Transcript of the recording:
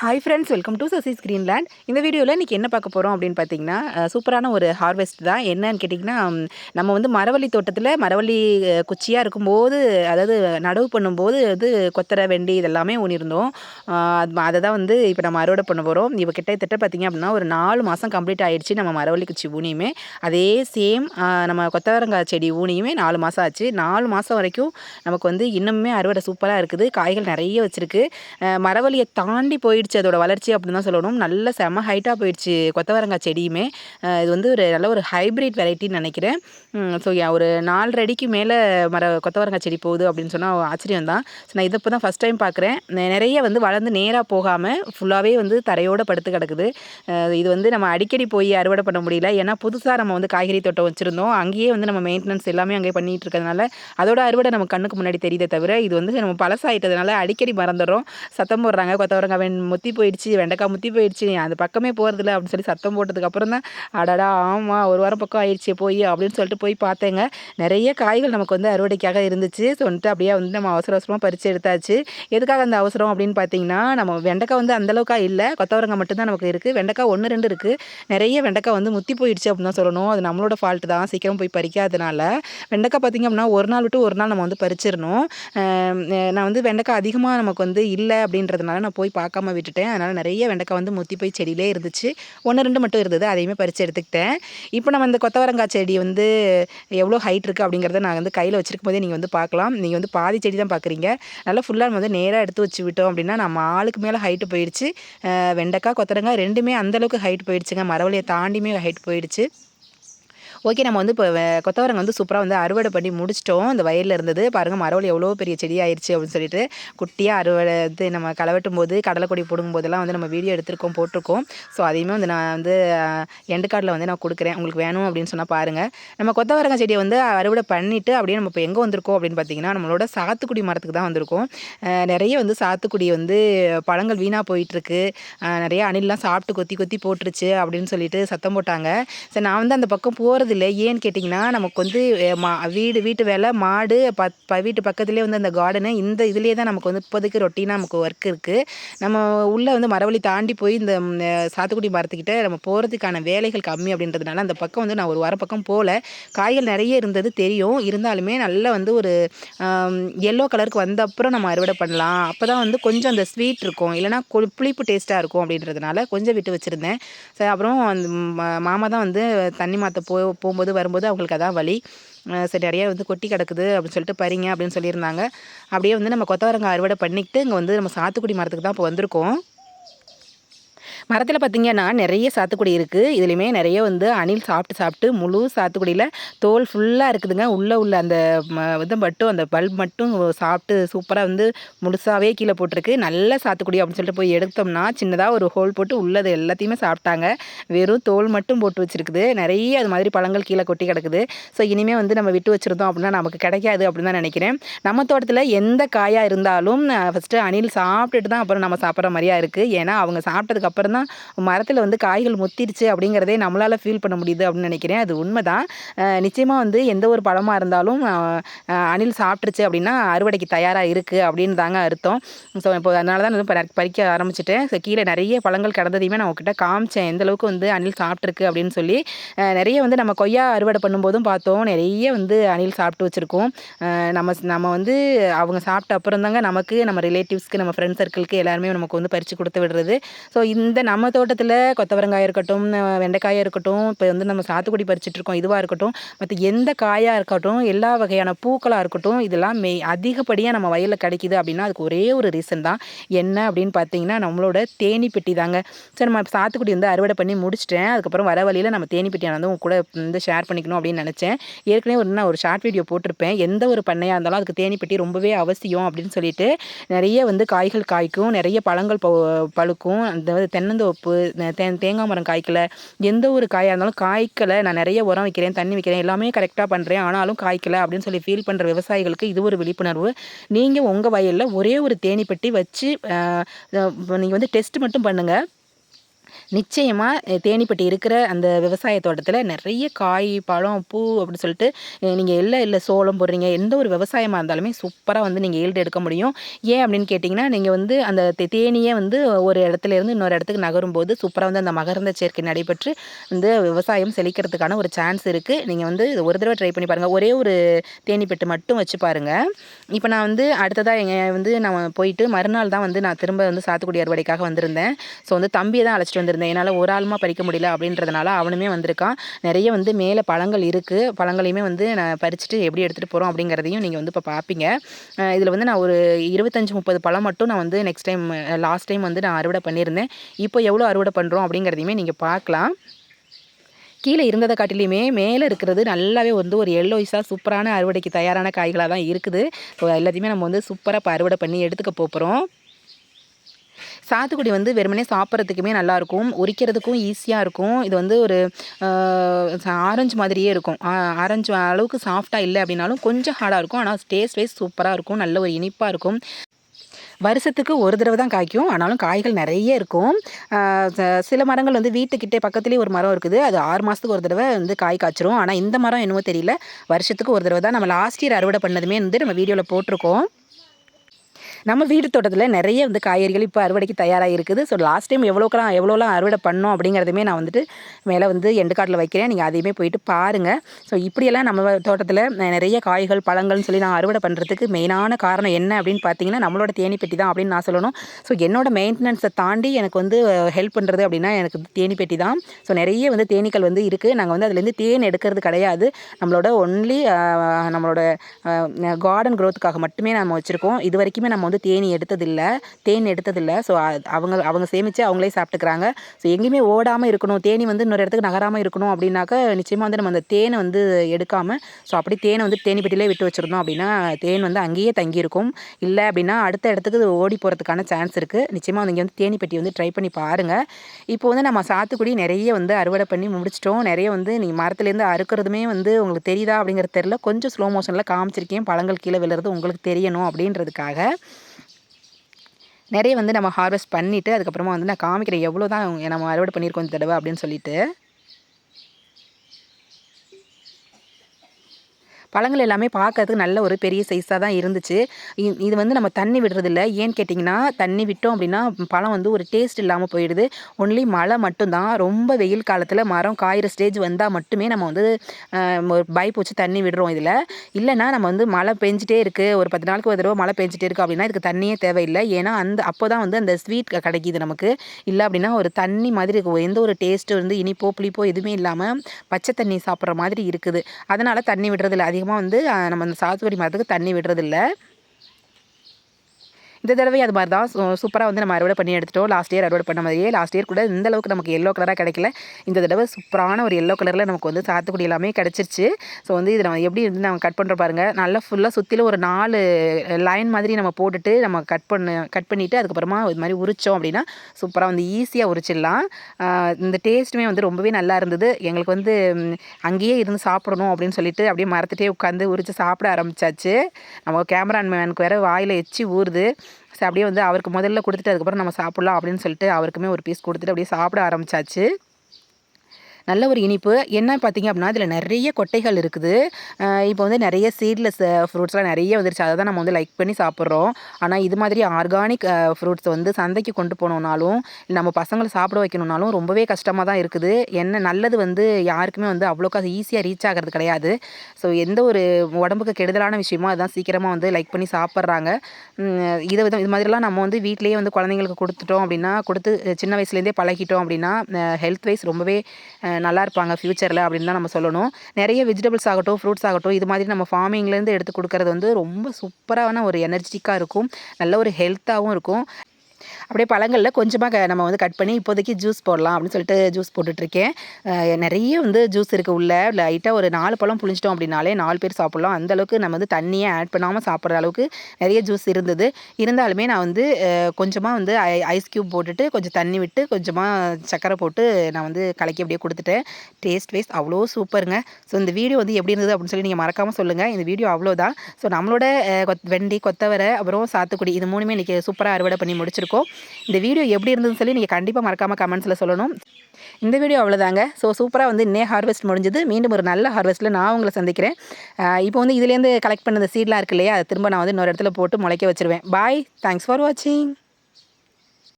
Hi friends welcome to Sasi's Greenland இந்த வீடியோவில் இன்றைக்கி என்ன பார்க்க போகிறோம் அப்படின்னு பார்த்தீங்கன்னா சூப்பரான ஒரு ஹார்வெஸ்ட் தான். என்னன்னு கேட்டிங்கன்னா நம்ம வந்து மரவள்ளி தோட்டத்தில் மரவள்ளி குச்சியாக இருக்கும்போது அதாவது நடவு பண்ணும்போது இது கொத்தரை வெண்டி இதெல்லாமே ஊனிருந்தோம். அது அதை தான் வந்து இப்போ நம்ம அறுவடை பண்ண போகிறோம் இப்போ கிட்டத்தட்ட பார்த்திங்க அப்படின்னா ஒரு நாலு மாதம் கம்ப்ளீட் ஆகிடுச்சு நம்ம மரவள்ளி குச்சி ஊனியுமே. அதே சேம் நம்ம கொத்தவரங்காய் செடி ஊனியுமே நாலு மாதம் ஆச்சு. நாலு மாதம் வரைக்கும் நமக்கு வந்து இன்னுமே அறுவடை சூப்பராக இருக்குது. காய்கள் நிறைய வச்சுருக்கு. மரவள்ளியை தாண்டி போயிடுச்சு அதோட வளர்ச்சி அப்படின்னு தான் சொல்லணும். நல்ல செம ஹைட்டாக போயிடுச்சு கொத்தவரங்காய் செடியுமே. இது வந்து ஒரு நல்ல ஒரு ஹைப்ரிட் வெரைட்டின்னு நினைக்கிறேன். ஸோ ஒரு நாலரை அடிக்கு மேலே மர கொத்தவரங்காய் செடி போகுது அப்படின்னு சொன்னால் ஆச்சரியம் தான். ஸோ நான் இதை இப்போ தான் ஃபஸ்ட் டைம் பார்க்குறேன் நிறைய வந்து வளர்ந்து நேராக போகாமல் ஃபுல்லாகவே வந்து தரையோடு படுத்து கிடக்குது. இது வந்து நம்ம அடிக்கடி போய் அறுவடை பண்ண முடியல. ஏன்னா புதுசாக நம்ம வந்து காய்கறி தோட்டம் வச்சுருந்தோம். அங்கேயே வந்து நம்ம மெயின்டெனன்ஸ் எல்லாமே அங்கேயே பண்ணிகிட்டு இருக்கிறதுனால அதோட அறுவடை நம்ம கண்ணுக்கு முன்னாடி தெரியுதே தவிர இது வந்து நம்ம பழசாயிட்டதுனால அடிக்கடி மறந்துடுறோம். சத்தம் போடுறாங்க கொத்தவரங்காய் வெண் முத்தி போயிடுச்சு வெண்டைக்காய் முத்தி போயிடுச்சு அந்த பக்கமே போகிறதில்ல அப்படின்னு சொல்லி சத்தம் போட்டதுக்கப்புறம் தான் அடடா ஆமாம் ஒரு வாரம் பக்கம் ஆயிடுச்சு போய் அப்படின்னு சொல்லிட்டு போய் பார்த்தேங்க. நிறைய காய்கள் நமக்கு வந்து அறுவடைக்காக இருந்துச்சு. சொல்லிட்டு அப்படியே வந்து நம்ம அவசர அவசரமாக பறித்து எடுத்தாச்சு. எதுக்காக அந்த அவசரம் அப்படின்னு பார்த்தீங்கன்னா நம்ம வெண்டைக்காய் வந்து அந்தளவுக்கா இல்லை. கொத்தவரங்காய் மட்டும்தான் நமக்கு இருக்குது வெண்டைக்காய் ஒன்று ரெண்டு இருக்குது நிறைய வெண்டைக்காய் வந்து முத்தி போயிடுச்சு அப்படின்னு தான் சொல்லணும். அது நம்மளோட ஃபால்ட்டு தான். சீக்கிரம் போய் பறிக்காதனால. வெண்டைக்காய் பார்த்திங்க அப்படின்னா ஒரு நாள் விட்டு ஒரு நாள் நம்ம வந்து பறிச்சிடணும். நான் வந்து வெண்டைக்காய் அதிகமாக நமக்கு வந்து இல்லை அப்படின்றதுனால நான் போய் பார்க்காம விட்டுட்டேன் அதனால் நிறைய வெண்டைக்காய் வந்து முத்தி போய் செடியிலே இருந்துச்சு. ஒன்று ரெண்டு மட்டும் இருந்தது. அதையுமே பறித்து எடுத்துக்கிட்டேன். இப்போ நம்ம இந்த கொத்தவரங்காய் செடி வந்து எவ்வளோ ஹைட் இருக்குது அப்படிங்கிறத நான் வந்து கையில் வச்சிருக்கும் போதே நீங்கள் வந்து பார்க்கலாம். நீங்கள் வந்து பாதி செடி தான் பார்க்குறீங்க. நல்லா ஃபுல்லாக வந்து நேராக எடுத்து வச்சு விட்டோம் அப்படின்னா நம்ம ஆளுக்கு மேலே ஹைட்டு போயிடுச்சு. வெண்டைக்காய் கொத்தரங்காய் ரெண்டுமே அந்தளவுக்கு ஹைட் போயிடுச்சுங்க. மரவழியை தாண்டியுமே ஹைட் போயிடுச்சு. ஓகே நம்ம வந்து இப்போ கொத்தவரங்க வந்து சூப்பராக வந்து அறுவடை பண்ணி முடிச்சிட்டோம். இந்த வயலில் இருந்தது பாருங்கள் மரவள்ளி எவ்வளோ பெரிய செடி ஆயிடுச்சு அப்படின்னு சொல்லிட்டு குட்டியாக அறுவடை இது நம்ம களை வெட்டும் போது கடலைக்கொடி போடும் போதெல்லாம் வந்து நம்ம வீடியோ எடுத்திருக்கோம் போட்டிருக்கோம். ஸோ அதையுமே வந்து நான் வந்து எண்டு கார்டில் வந்து நான் கொடுக்குறேன். உங்களுக்கு வேணும் அப்படின்னு சொன்னால் பாருங்கள் நம்ம கொத்தவரங்க செடியை வந்து அறுவடை பண்ணிவிட்டு அப்படியே நம்ம இப்போ எங்கே வந்திருக்கோம் அப்படின்னு பார்த்தீங்கன்னா நம்மளோட சாத்துக்குடி மரத்துக்கு தான் வந்திருக்கோம். நிறைய வந்து சாத்துக்குடி வந்து பழங்கள் வீணாக போயிட்டுருக்கு. நிறைய அணிலெலாம் சாப்பிட்டு கொத்தி கொத்தி போட்டுருச்சு அப்படின்னு சொல்லிட்டு சத்தம் போட்டாங்க. சரி நான் வந்து அந்த பக்கம் போகிறதில்ல ஏன்னு கேட்டிங்கன்னா நமக்கு வந்து மா வீடு வீட்டு வேலை மாடு ப வீட்டு பக்கத்துலேயே வந்து அந்த கார்டனு இந்த இதுலேயே தான் நமக்கு வந்து இப்போதைக்கு ரொட்டீனாக நமக்கு ஒர்க் இருக்குது நம்ம உள்ளே வந்து மரவழி தாண்டி போய் இந்த சாத்துக்குடி மரத்துக்கிட்ட நம்ம போகிறதுக்கான வேலைகள் கம்மி அப்படின்றதுனால அந்த பக்கம் வந்து நான் ஒரு வர பக்கம் போகல. காய்கள் நிறைய இருந்தது தெரியும். இருந்தாலுமே நல்லா வந்து ஒரு எல்லோ கலருக்கு வந்த அப்புறம் நம்ம அறுவடை பண்ணலாம். அப்போ தான் வந்து கொஞ்சம் அந்த ஸ்வீட் இருக்கும். இல்லைனா புளிப்பு டேஸ்ட்டாக இருக்கும் அப்படின்றதுனால கொஞ்சம் விட்டு வச்சுருந்தேன். சரி அப்புறம் அந்த மா- மாமா தான் வந்து தண்ணி மாற்ற போ போகும்போது வரும்போது அவங்களுக்கு அதான் வழி சரி நிறைய வந்து கொட்டி கிடக்குது அப்படின்னு சொல்லிட்டு பறிங்க அப்படின்னு சொல்லியிருந்தாங்க. அப்படியே வந்து நம்ம கொத்தவரங்காய் அறுவடை பண்ணிக்கிட்டு இங்கே வந்து நம்ம சாத்துக்குடி மரத்துக்கு தான் இப்போ வந்திருக்கோம். மரத்தில் பார்த்திங்கன்னா நிறைய சாத்துக்குடி இருக்குது இதுலேயுமே நிறைய வந்து அணில் சாப்பிட்டு சாப்பிட்டு முழு சாத்துக்குடியில் தோல் ஃபுல்லாக இருக்குதுங்க. உள்ளே உள்ள அந்த ம இது மட்டும் அந்த பல்ப் மட்டும் சாப்பிட்டு சூப்பராக வந்து முழுசாகவே கீழே போட்டிருக்கு. நல்ல சாத்துக்குடி அப்படின்னு சொல்லிட்டு போய் எடுத்தோம்னா சின்னதாக ஒரு ஹோல் போட்டு உள்ளது எல்லாத்தையுமே சாப்பிட்டாங்க. வெறும் தோல் மட்டும் போட்டு வச்சுருக்குது. நிறைய அது மாதிரி பழங்கள் கீழே கொட்டி கிடக்குது. ஸோ இனிமேல் வந்து நம்ம விட்டு வச்சுருந்தோம் அப்படின்னா நமக்கு கிடைக்காது அப்படின்னு தான் நினைக்கிறேன். நம்ம தோட்டத்தில் எந்த காயாக இருந்தாலும் ஃபஸ்ட்டு அணில் சாப்பிட்டுட்டு தான் அப்புறம் நம்ம சாப்பிட்ற மாதிரியா இருக்குது ஏன்னா அவங்க சாப்பிட்டதுக்கு அப்புறம் ஏன்னா மரத்தில் வந்து காய்கள் மொத்திடுச்சு அப்படிங்கிறதே நம்மளால் ஃபீல் பண்ண முடியுது அப்படின்னு நினைக்கிறேன். அது உண்மைதான். தான் நிச்சயமாக வந்து எந்த ஒரு பழமாக இருந்தாலும் அணில் சாப்பிட்ருச்சு அப்படின்னா அறுவடைக்கு தயாராக இருக்குது அப்படின்னு தாங்க அர்த்தம். ஸோ இப்போ அதனால தான் நான் பறி- பறிக்க ஆரம்பிச்சிட்டேன். ஸோ கீழே நிறைய பழங்கள் கிடந்ததையுமே நான் உங்ககிட்ட காமிச்சேன். எந்த அளவுக்கு வந்து அணில் சாப்பிட்ருக்கு அப்படின்னு சொல்லி நிறைய வந்து நம்ம கொய்யா அறுவடை பண்ணும்போதும் பார்த்தோம். நிறைய வந்து அணில் சாப்பிட்டு வச்சுருக்கோம். நம்ம நம்ம வந்து அவங்க சாப்பிட்ட அப்புறம் தாங்க நமக்கு நம்ம ரிலேட்டிவ்ஸ்க்கு நம்ம ஃப்ரெண்ட் சர்க்கிளுக்கு எல்லாருமே நமக்கு வந்து பறித்து கொடுத்து விடுறது. ஸோ இந்த நம்ம தோட்டத்தில் கொத்தவரங்காய் இருக்கட்டும் வெண்டைக்காயாக இருக்கட்டும் இப்போ வந்து நம்ம சாத்துக்குடி பறிச்சிட்டு இருக்கோம் இதுவாக இருக்கட்டும் மற்ற எந்த காயாக இருக்கட்டும் எல்லா வகையான பூக்களாக இருக்கட்டும் இதெல்லாம் மெய் அதிகப்படியாக நம்ம வயலில் கிடைக்குது அப்படின்னா அதுக்கு ஒரே ஒரு ரீசன் தான். என்ன அப்படின்னு பார்த்தீங்கன்னா நம்மளோட தேனி பெட்டி தாங்க. சரி நம்ம சாத்துக்குடி வந்து அறுவடை பண்ணி முடிச்சிட்டேன். அதுக்கப்புறம் வர வழியில் நம்ம தேனி பெட்டியை வந்து உங்க கூட வந்து ஷேர் பண்ணிக்கணும் அப்படின்னு நினச்சேன். ஏற்கனவே ஒரு நான் ஒரு ஷார்ட் வீடியோ போட்டிருப்பேன். எந்த ஒரு பண்ணையாக இருந்தாலும் அதுக்கு தேனி பெட்டி ரொம்பவே அவசியம் அப்படின்னு சொல்லிட்டு நிறைய வந்து காய்கள் காய்க்கும் நிறைய பழங்கள் பழுக்கும் அந்த தென்னந்தோப்பு நெ- தே தேங்காய் மரம் காய்க்கல எந்த ஒரு காயாக இருந்தாலும் காய்க்கலை. நான் நிறைய உரம் வைக்கிறேன் தண்ணி வைக்கிறேன் எல்லாமே கரெக்டாக பண்ணுறேன் ஆனாலும் காய்க்கலை அப்படின்னு சொல்லி ஃபீல் பண்ணுற விவசாயிகளுக்கு இது ஒரு விழிப்புணர்வு. நீங்கள் உங்கள் வயலில் ஒரே ஒரு தேனி பெட்டி வச்சு நீங்கள் வந்து டெஸ்ட் மட்டும் பண்ணுங்கள் நிச்சயமாக தேனிப்பட்டி இருக்கிற அந்த விவசாய தோட்டத்தில் நிறைய காய் பழம் பூ அப்படின்னு சொல்லிட்டு நீங்கள் எல்லாம் இல்லை சோளம் போடுறீங்க. எந்த ஒரு விவசாயமாக இருந்தாலுமே சூப்பராக வந்து நீங்கள் ஈல்டு எடுக்க முடியும். ஏன் அப்படின்னு கேட்டிங்கன்னா நீங்கள் வந்து அந்த தேனியை வந்து ஒரு இடத்துல இருந்து இன்னொரு இடத்துக்கு நகரும் போது சூப்பராக வந்து அந்த மகர்ந்த சேர்க்கை நடைபெற்று வந்து விவசாயம் செழிக்கிறதுக்கான ஒரு சான்ஸ் இருக்குது நீங்கள் வந்து ஒரு தடவை ட்ரை பண்ணி பாருங்கள் ஒரே ஒரு தேனிப்பெட்டு மட்டும் வச்சு பாருங்கள் இப்போ நான் வந்து அடுத்ததாக எங்கள் வந்து நான் போயிட்டு மறுநாள் தான் வந்து நான் திரும்ப வந்து சாத்துக்குடி அறுவடைக்காக வந்திருந்தேன். ஸோ வந்து தம்பியை தான் அழைச்சிட்டு வந்திருந்தேன். இருந்தேன். என்னால் ஒரு ஆளுமா பறிக்க முடியல அப்படின்றதுனால அவனுமே வந்திருக்கான். நிறைய வந்து மேலே பழங்கள் இருக்குது பழங்களையுமே வந்து நான் பறிச்சுட்டு எப்படி எடுத்துகிட்டு போகிறோம் அப்படிங்கிறதையும் நீங்கள் வந்து இப்போ பார்ப்பீங்க இதில் வந்து நான் ஒரு இருபத்தஞ்சி முப்பது பழம் மட்டும் நான் வந்து நெக்ஸ்ட் டைம் லாஸ்ட் டைம் வந்து நான் அறுவடை பண்ணியிருந்தேன். இப்போ எவ்வளோ அறுவடை பண்ணுறோம் அப்படிங்கிறதையுமே நீங்கள் பார்க்கலாம் கீழே இருந்ததை காட்டிலையுமே மேலே இருக்கிறது நல்லாவே வந்து ஒரு எல்லோயிஸாக சூப்பரான அறுவடைக்கு தயாரான காய்களாக தான் இருக்குது. ஸோ எல்லாத்தையுமே நம்ம வந்து சூப்பராக இப்போ அறுவடை பண்ணி எடுத்துக்க போகிறோம் சாத்துக்குடி வந்து வெறுமனே சாப்பிட்றதுக்குமே நல்லாயிருக்கும். உரிக்கிறதுக்கும் ஈஸியாக இருக்கும். இது வந்து ஒரு ஆரஞ்சு மாதிரியே இருக்கும். ஆரஞ்சு அளவுக்கு சாஃப்டாக இல்லை அப்படின்னாலும் கொஞ்சம் ஹார்டாக இருக்கும். ஆனால் டேஸ்ட் வைஸ் சூப்பராக இருக்கும். நல்ல ஒரு இனிப்பாக இருக்கும். வருஷத்துக்கு ஒரு தடவை தான் காய்க்கும். ஆனாலும் காய்கள் நிறைய இருக்கும். சில மரங்கள் வந்து வீட்டுக்கிட்டே பக்கத்துலேயே ஒரு மரம் இருக்குது. அது ஆறு மாதத்துக்கு ஒரு தடவை வந்து காய் காய்ச்சிரும். ஆனால் இந்த மரம் என்னவோ தெரியல. வருஷத்துக்கு ஒரு தடவை தான். நம்ம லாஸ்ட் இயர் அறுவடை பண்ணதுமே வந்து நம்ம வீடியோவில் போட்டிருக்கோம். நம்ம வீடு தோட்டத்தில் நிறைய வந்து காய்கறிகள் இப்போ அறுவடைக்கு தயாராக இருக்குது ஸோ லாஸ்ட் டைம் எவ்வளோக்கெல்லாம் எவ்வளோலாம் அறுவடை பண்ணோம் அப்படிங்கிறதுமே நான் வந்துட்டு மேலே வந்து எண்டு காட்டில் வைக்கிறேன். நீங்கள் அதையுமே போயிட்டு பாருங்கள் ஸோ இப்படியெல்லாம் நம்ம தோட்டத்தில் நிறைய காய்கள் பழங்கள்னு சொல்லி நான் அறுவடை பண்ணுறதுக்கு மெயினான காரணம் என்ன அப்படின்னு பார்த்தீங்கன்னா நம்மளோட தேனி பெட்டி தான் அப்படின்னு நான் சொல்லணும். ஸோ என்னோட மெயின்டெனன்ஸை தாண்டி எனக்கு வந்து ஹெல்ப் பண்ணுறது அப்படின்னா எனக்கு தேனி பெட்டி தான். ஸோ நிறைய வந்து தேனீக்கள் வந்து இருக்குது நாங்கள் வந்து அதுலேருந்து தேன் எடுக்கிறது கிடையாது. நம்மளோட ஒன்லி நம்மளோட கார்டன் க்ரோத்துக்காக மட்டுமே நம்ம வச்சுருக்கோம். இது வரைக்குமே நம்ம வந்து தேனி எடுத்ததில்லை தேன் எடுத்ததில்லை. ஸோ அவங்க அவங்க சேமித்து அவங்களே சாப்பிட்டுக்கிறாங்க. ஸோ எங்கேயுமே ஓடாமல் இருக்கணும். தேனி வந்து இன்னொரு இடத்துக்கு நகராமல் இருக்கணும் அப்படின்னாக்க நிச்சயமாக வந்து நம்ம அந்த தேனை வந்து எடுக்காமல் ஸோ அப்படி தேனை வந்து தேனி பெட்டிலே விட்டு வச்சுருந்தோம் அப்படின்னா தேன் வந்து அங்கேயே தங்கியிருக்கும். இல்லை அப்படின்னா அடுத்த இடத்துக்கு ஓடி போகிறதுக்கான சான்ஸ் இருக்குது நிச்சயமாக வந்து இங்கே வந்து தேனி பெட்டி வந்து ட்ரை பண்ணி பாருங்கள் இப்போ வந்து நம்ம சாத்துக்குடி நிறைய வந்து அறுவடை பண்ணி முடிச்சிட்டோம். நிறைய வந்து நீங்கள் மரத்துலேருந்து அறுக்கிறதுமே வந்து உங்களுக்கு தெரியுதா அப்படிங்கிறது தெரில கொஞ்சம் ஸ்லோ மோஷனில் காமிச்சிருக்கேன். பழங்கள் கீழே விழுறது உங்களுக்கு தெரியணும் அப்படின்றதுக்காக. நிறைய வந்து நம்ம ஹார்வெஸ்ட் பண்ணிவிட்டு அதுக்கப்புறமா வந்து நான் காமிக்கிறேன் எவ்வளோ தான் நம்ம அறுவடை பண்ணியிருக்கோம் இந்த தடவை அப்படின்னு சொல்லிட்டு. பழங்கள் எல்லாமே பார்க்கறதுக்கு நல்ல ஒரு பெரிய சைஸாக தான் இருந்துச்சு. இது வந்து நம்ம தண்ணி விடுறதில்ல. ஏன்னு கேட்டிங்கன்னா தண்ணி விட்டோம் அப்படின்னா பழம் வந்து ஒரு டேஸ்ட் இல்லாமல் போயிடுது. ஒன்லி மழை மட்டும்தான் ரொம்ப வெயில் காலத்தில் மரம் காயிற ஸ்டேஜ் வந்தால் மட்டுமே நம்ம வந்து பைப் வச்சு தண்ணி விடுறோம் இதில். இல்லைனா நம்ம வந்து மழை பெஞ்சிட்டே இருக்குது ஒரு பத்து நாளுக்கு ஒரு தடவை மழை பெஞ்சிட்டே இருக்குது அப்படின்னா இதுக்கு தண்ணியே தேவையில்லை. ஏன்னா அந்த அப்போ தான் வந்து அந்த ஸ்வீட் கிடைக்கிது நமக்கு. இல்லை அப்படின்னா ஒரு தண்ணி மாதிரி இருக்கும். எந்த ஒரு டேஸ்ட்டு வந்து இனிப்போ புளிப்போ எதுவுமே இல்லாமல் பச்சை தண்ணி சாப்பிட்ற மாதிரி இருக்குது. அதனால் தண்ணி விடுறதில்ல. அதிகமாக வந்து நம்ம அந்த சாத்துக்குடி மரத்துக்கு தண்ணி விடுறதில்ல. இந்த தடவை அது மாதிரி தான் சூப்பராக வந்து நம்ம அறுவடை பண்ணி எடுத்துட்டோம். லாஸ்ட் இயர் அறுவடை பண்ண மாதிரியே லாஸ்ட் இயர் கூட இந்த அளவுக்கு நமக்கு எல்லோ கலராக கிடைக்கல. இந்த தடவை சூப்பரான ஒரு எல்லோ கலரில் நமக்கு வந்து சாத்துக்குடி எல்லாமே கிடச்சிருச்சு. ஸோ வந்து இதை நம்ம எப்படி வந்து நம்ம கட் பண்ணுற பாருங்கள் நல்லா ஃபுல்லாக சுற்றிலும் ஒரு நாலு லைன் மாதிரி நம்ம போட்டுட்டு நம்ம கட் பண்ண கட் பண்ணிவிட்டு அதுக்கப்புறமா இது மாதிரி உரித்தோம் அப்படின்னா சூப்பராக வந்து ஈஸியாக உரிச்சிடலாம். இந்த டேஸ்ட்டுமே வந்து ரொம்பவே நல்லா இருந்தது. எங்களுக்கு வந்து அங்கேயே இருந்து சாப்பிடணும் அப்படின்னு சொல்லிட்டு அப்படியே மரத்துட்டே உட்காந்து உரித்து சாப்பிட ஆரம்பிச்சாச்சு. நம்ம கேமராமேனுக்கு வேறு வாயில் எச்சி ஊறுது. ஸோ அப்படியே வந்து அவருக்கு முதல்ல கொடுத்துட்டு அதுக்கப்புறம் நம்ம சாப்பிட்லாம் அப்படின்னு சொல்லிட்டு அவருக்குமே ஒரு பீஸ் கொடுத்துட்டு அப்படியே சாப்பிட ஆரம்பிச்சாச்சு. நல்ல ஒரு இனிப்பு. என்ன பார்த்திங்க அப்படின்னா இதில் நிறைய கொட்டைகள் இருக்குது. இப்போ வந்து நிறைய சீட்லெஸ் ஃப்ரூட்ஸ்லாம் நிறைய வந்துருச்சு. அதை தான் நம்ம வந்து லைக் பண்ணி சாப்பிட்றோம். ஆனால் இது மாதிரி ஆர்கானிக் ஃப்ரூட்ஸ் வந்து சந்தைக்கு கொண்டு போனோம்னாலும் நம்ம பசங்களை சாப்பிட வைக்கணுன்னாலும் ரொம்பவே கஷ்டமாக தான் இருக்குது. என்ன நல்லது வந்து யாருக்குமே வந்து அவ்வளோக்கா ஈஸியாக ரீச் ஆகிறது கிடையாது. ஸோ எந்த ஒரு உடம்புக்கு கெடுதலான விஷயமோ அதுதான் சீக்கிரமாக வந்து லைக் பண்ணி சாப்பிட்றாங்க. இதை விதம் இது மாதிரிலாம் நம்ம வந்து வீட்லேயே வந்து குழந்தைங்களுக்கு கொடுத்துட்டோம் அப்படின்னா கொடுத்து சின்ன வயசுலேருந்தே பழகிட்டோம் அப்படின்னா ஹெல்த் வைஸ் ரொம்பவே நல்லா இருப்பாங்க ஃப்யூச்சரில் அப்படின்னு தான் நம்ம சொல்லணும். நிறைய வெஜிடபிள்ஸ் ஆகட்டும் ஃப்ரூட்ஸ் ஆகட்டும் இது மாதிரி நம்ம ஃபார்மிங்லேருந்து எடுத்து கொடுக்கறது வந்து ரொம்ப சூப்பரான ஒரு எனர்ஜிட்டிக்காக இருக்கும். நல்ல ஒரு ஹெல்த்தாகவும் இருக்கும். அப்படியே பழங்களில் கொஞ்சமாக நம்ம வந்து கட் பண்ணி இப்போதைக்கு ஜூஸ் போடலாம் அப்படின்னு சொல்லிட்டு ஜூஸ் போட்டுட்ருக்கேன். நிறைய வந்து ஜூஸ் இருக்குது உள்ள. லைட்டாக ஒரு நாலு பழம் புளிஞ்சிட்டோம் அப்படின்னாலே நாலு பேர் சாப்பிட்லாம். அந்தளவுக்கு நம்ம வந்து தண்ணியே ஆட் பண்ணாமல் சாப்பிட்ற அளவுக்கு நிறைய ஜூஸ் இருந்தது. இருந்தாலுமே நான் வந்து கொஞ்சமாக வந்து ஐ ஐஸ் க்யூப் போட்டுட்டு கொஞ்சம் தண்ணி விட்டு கொஞ்சமாக சக்கரை போட்டு நான் வந்து கலக்கி அப்படியே கொடுத்துட்டேன். டேஸ்ட் வைஸ் அவ்வளோ சூப்பருங்க. ஸோ இந்த வீடியோ வந்து எப்படி இருந்தது அப்படின்னு சொல்லி நீங்கள் மறக்காமல் சொல்லுங்கள் இந்த வீடியோ அவ்வளோதான். ஸோ நம்மளோட வெண்டி கொத்தவரை அப்புறம் சாத்துக்குடி இது மூணுமே இன்றைக்கி சூப்பராக அறுவடை பண்ணி முடிச்சிருக்கோம். இந்த வீடியோ எப்படி இருந்ததுன்னு சொல்லி நீங்கள் கண்டிப்பாக மறக்காமல் கமெண்ட்ஸில் சொல்லணும். இந்த வீடியோ அவ்வளோதாங்க ஸோ சூப்பராக வந்து இன்னே ஹார்வெஸ்ட் முடிஞ்சது. மீண்டும் ஒரு நல்ல ஹார்வெஸ்ட்டில் நான் உங்களை சந்திக்கிறேன். இப்போ வந்து இதுலேருந்து கலெக்ட் பண்ண சீட்லாம் இருக்கு இல்லையா அதை திரும்ப நான் வந்து இன்னொரு இடத்துல போட்டு முளைக்க வச்சுருவேன். பாய் தேங்க்ஸ் ஃபார் வாட்சிங்